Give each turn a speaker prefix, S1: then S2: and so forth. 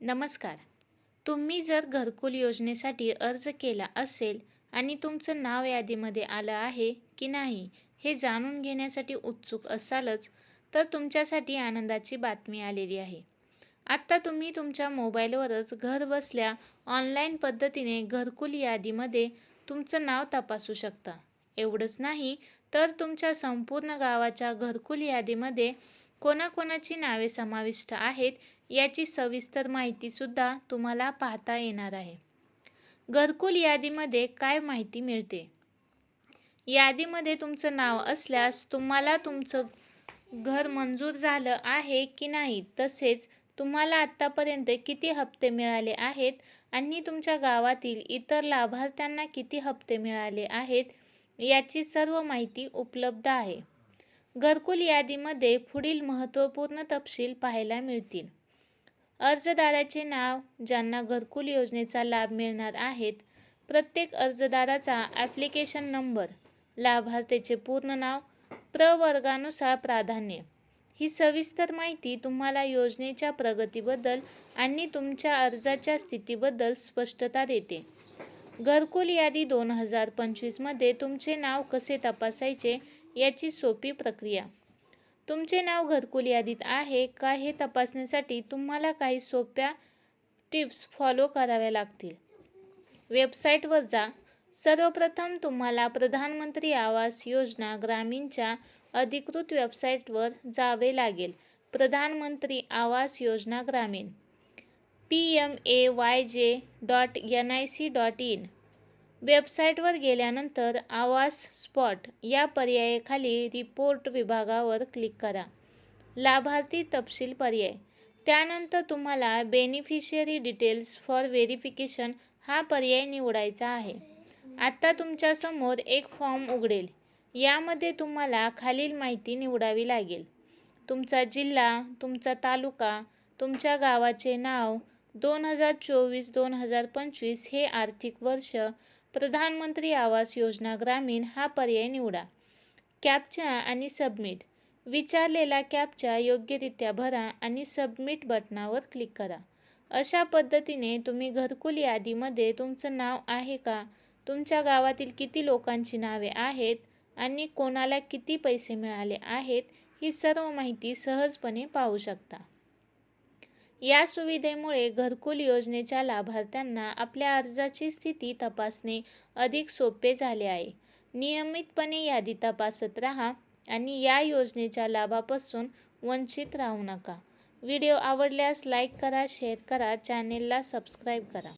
S1: नमस्कार. तुम्ही जर घरकुल योजनेसाठी अर्ज केला असेल आणि तुमचं नाव यादीमध्ये आलं आहे की नाही हे जाणून घेण्यासाठी उत्सुक असालच तर तुमच्यासाठी आनंदाची बातमी आलेली आहे. आत्ता तुम्ही तुमच्या मोबाईलवरच घर बसल्या ऑनलाईन पद्धतीने घरकुल यादीमध्ये तुमचं नाव तपासू शकता. एवढंच नाही तर तुमच्या संपूर्ण गावाच्या घरकुल यादीमध्ये कोणाकोणाची नावे समाविष्ट आहेत याची सविस्तर माहितीसुद्धा तुम्हाला पाहता येणार आहे. घरकुल यादीमध्ये काय माहिती मिळते? यादीमध्ये तुमचं नाव असल्यास तुम्हाला तुमचं घर मंजूर झालं आहे की नाही तसेच तुम्हाला आत्तापर्यंत किती हप्ते मिळाले आहेत आणि तुमच्या गावातील इतर लाभार्थ्यांना किती हप्ते मिळाले आहेत याची सर्व माहिती उपलब्ध आहे. घरकुल यादीमध्ये पुढील महत्त्वपूर्ण तपशील पाहायला मिळतील. अर्जदाराचे नाव ज्यांना घरकुल योजनेचा लाभ मिळणार आहेत प्रत्येक अर्जदाराचा ॲप्लिकेशन नंबर लाभार्थीचे पूर्ण नाव प्रवर्गानुसार प्राधान्य. ही सविस्तर माहिती तुम्हाला योजनेच्या प्रगतीबद्दल आणि तुमच्या अर्जाच्या स्थितीबद्दल स्पष्टता देते. घरकुल यादी दोन हजार पंचवीसमध्ये तुमचे नाव कसे तपासायचे याची सोपी प्रक्रिया. तुमचे नाव घरकुल यादीत आहे का हे तपासण्यासाठी तुम्हाला काही सोप्या टिप्स फॉलो कराव्या लागतील. वेबसाईटवर जा. सर्वप्रथम तुम्हाला प्रधानमंत्री आवास योजना ग्रामीणच्या अधिकृत वेबसाईटवर जावे लागेल. प्रधानमंत्री आवास योजना ग्रामीण. P M A Y G dot N I C dot in. वेबसाईटवर गेल्यानंतर आवास स्पॉट या पर्यायाखाली रिपोर्ट विभागावर क्लिक करा. लाभार्थी तपशील पर्याय. त्यानंतर तुम्हाला बेनिफिशियरी डिटेल्स फॉर व्हेरिफिकेशन हा पर्याय निवडायचा आहे. आत्ता तुमच्यासमोर एक फॉर्म उघडेल. यामध्ये तुम्हाला खालील माहिती निवडावी लागेल. तुमचा जिल्हा तुमचा तालुका तुमच्या गावाचे नाव दोन हजार चोवीस दोन हजार पंचवीस हे आर्थिक वर्ष प्रधानमंत्री आवास योजना ग्रामीण हा पर्याय निवडा. कॅपचा आणि सबमिट. विचारलेला कॅपचा योग्यरित्या भरा आणि सबमिट बटनावर क्लिक करा. अशा पद्धतीने तुम्ही घरकुल यादीमध्ये तुमचं नाव आहे का? तुमच्या गावातील किती लोकांची नावे आहेत? आणि कोणाला किती पैसे मिळाले आहेत? ही सर्व माहिती सहजपणे पाहू शकता. या सुविधेमुळे घरकुल योजनेच्या लाभार्थ्यांना आपल्या अर्जाची स्थिती तपासणे अधिक सोपे झाले आहे. नियमितपणे यादी तपासत राहा आणि या योजनेच्या लाभापासून वंचित राहू नका. व्हिडिओ आवडल्यास लाईक करा शेअर करा चॅनेलला सबस्क्राईब करा.